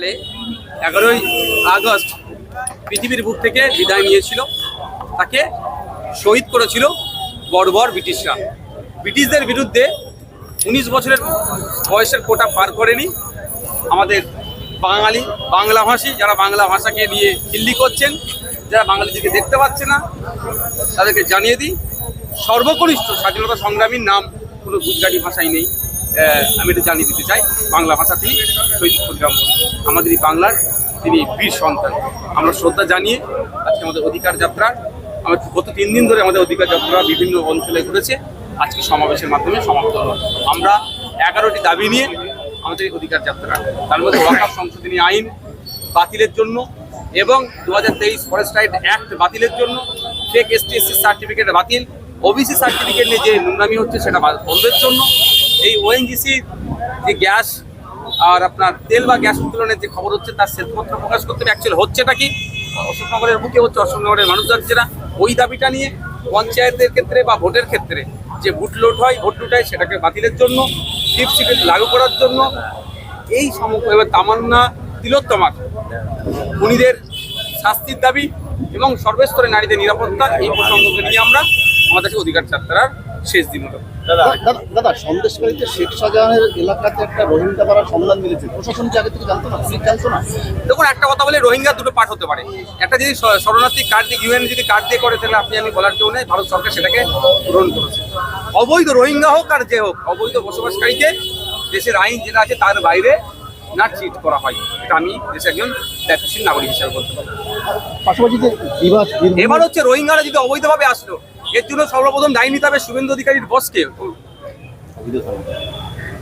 সালে এগারোই আগস্ট পৃথিবীর বুক থেকে বিদায় নিয়েছিল। তাকে শহীদ করেছিল বর্বর ব্রিটিশরা। ব্রিটিশদের বিরুদ্ধে উনিশ বছরের বয়সের কোটা পার করেনি আমাদের বাঙালি, বাংলাভাষী। যারা বাংলা ভাষাকে নিয়ে হিল্লি করছেন, যারা বাঙালিদেরকে দেখতে পাচ্ছে না, তাদেরকে জানিয়ে দিই, সর্বকনিষ্ঠ স্বাধীনতা সংগ্রামীর নাম কোনো গুজরাটি ভাষায় নেই। আমি এটা জানিয়ে দিতে চাই, বাংলা ভাষা তিনি শহীদ ক্ষুদিরাম আমাদের এই বাংলার তিনি বীর সন্তান। আমরা শ্রদ্ধা জানিয়ে আজকে আমাদের অধিকার যাত্রা, আমার গত তিন দিন ধরে আমাদের অধিকার যাত্রা বিভিন্ন অঞ্চলে ঘুরেছে আজকে সমাবেশের মাধ্যমে সমাপ্ত হলো। আমরা এগারোটি দাবি নিয়ে আমাদের অধিকার যাত্রা। তার মধ্যে ওয়াকাফ সংশোধনী আইন বাতিলের জন্য এবং দু হাজার তেইশ ফরেস্ট রাইট অ্যাক্ট বাতিলের জন্য ফেক এসটি এসসি সার্টিফিকেট বাতিল ওবিসি সার্টিফিকেট নিয়ে যে নোংরামি হচ্ছে সেটা বন্ধের জন্য এই ওএনজিসি যে গ্যাস আর আপনার তেল বা গ্যাস উত্তোলনের যে খবর হচ্ছে, তার শ্বেতপত্র প্রকাশ করতে অ্যাকচুয়াল হচ্ছেটা কি? অশোকনগরের বুকে হচ্ছে, অশোকনগরের মানুষ যাচ্ছে না। ওই দাবিটা নিয়ে পঞ্চায়েতের ক্ষেত্রে বা ভোটের ক্ষেত্রে যে ভোট লোট হয়, ভোট লুটায়, সেটাকে বাতিলের জন্য ফিফ সিটেট লাগু করার জন্য, এই সমগ্র এবার তামান্না তিলোত্তমাক খুনিদের শাস্তির দাবি এবং সর্বস্তরে নারীদের নিরাপত্তা, এই প্রসঙ্গকে নিয়ে আমরা আমাদের অধিকার যাত্রার শেষ দিন দাদা দাদা সন্দেশকারীতে শেখ শাহজাহানের এলাকাতে একটা রোহিঙ্গা পাড়ার সন্ধান মিলেছে প্রশাসন কি আগে থেকে জানতো না? পুলিশ জানতো না? দেখুন একটা কথা বলে রোহিঙ্গা দুটো পাঠ হতে পারে। একটা যদি শরণার্থী কার্ড দিয়ে ইউএন যদি কার্ড দিয়ে করে তাহলে আপনি আমি বলার কেউ নেই। ভারত সরকার সেটাকে পূরণ করেছে। অবৈধ রোহিঙ্গা হোক আর যে হোক অবৈধ বসবাসকারীকে দেশের আইন যেটা আছে তার বাইরে না ট্রিট করা হয়। এটা আমি দেশের একজন দায়িত্বশীল নাগরিক হিসেবে বলতে পারি। পাশাপাশি এবার হচ্ছে রোহিঙ্গারা যদি অবৈধভাবে আসলো এর জন্য সর্বপ্রথম দায়ী নিতে হবে শুভেন্দু অধিকারীর বসকে।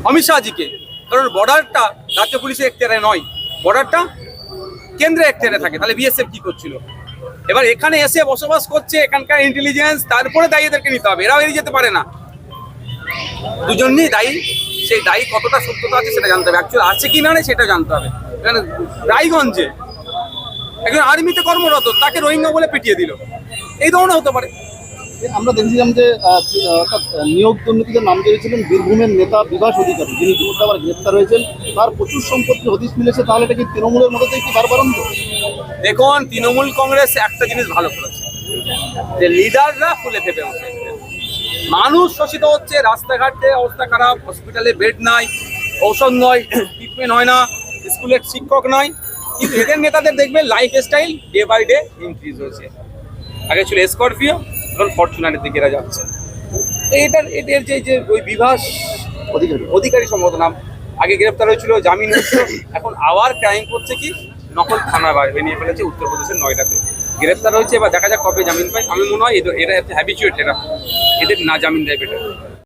অমিত শাহজিকে। কারণ বর্ডারটা রাজ্য পুলিশের এখতিয়ারে নয়। বর্ডারটা কেন্দ্রে এখতিয়ারে থাকে। তাহলে বিএসএফ কি করছিল? এবার এখানে এসে বসবাস করছে এখানকার ইন্টেলিজেন্স তারপরে দায়ী এদেরকে নিতে হবে। এরাও এড়িয়ে যেতে পারে না। দুজনই দায়ী। সেই দায়ী কতটা সত্যতা আছে সেটা জানতে হবে। অ্যাকচুয়ালি আছে কি না সেটা জানতে হবে। এখানে রায়গঞ্জে একজন আর্মিতে কর্মরত, তাকে রোহিঙ্গা বলে পিটিয়ে দিল। এই ধরনের হতে পারে। আমরা দেখছিলাম যে নিয়োগ দুর্নীতিতে নাম জড়িয়েছিলেন বীরভূমের নেতা বিভাস অধিকারী। যিনি ইতিমধ্যে আবার গ্রেপ্তার হয়েছেন। তার প্রচুর সম্পত্তি হদিশ মিলেছে। তাহলে এটা কি তৃণমূলের মধ্যে কি বারবারন্ত দেখুন, তৃণমূল কংগ্রেস একটা জিনিস ভালো করেছে, যে লিডাররা ফুলে ফেপে উঠে। মানুষ শোষিত হচ্ছে, রাস্তাঘাটে অবস্থা খারাপ হসপিটালে বেড নাই, ঔষধ নয় ট্রিটমেন্ট হয় না, স্কুলের শিক্ষক নয় কিন্তু এদের নেতাদের দেখবেন lifestyle day by day increase হয়েছে। আগে ছিল স্করপিও এখন ফরচুনারের দিকে এরা যাচ্ছে। এটার এদের যে যে ওই বিভাস অধিকারী। অধিকারী সম্ভবত নাম আগে গ্রেপ্তার হয়েছিল জামিন হয়েছিল এখন আবার ক্রাইম করছে কি? নকল থানা বার বেরিয়ে ফেলেছে উত্তরপ্রদেশের নয়ডাতে গ্রেপ্তার হয়েছে এবার দেখা যাক কবে জামিন পায়। আমি মনে হয় এদের- এরা হ্যাবিচুয়েট এরা। এদের না জামিন দেয় বেটার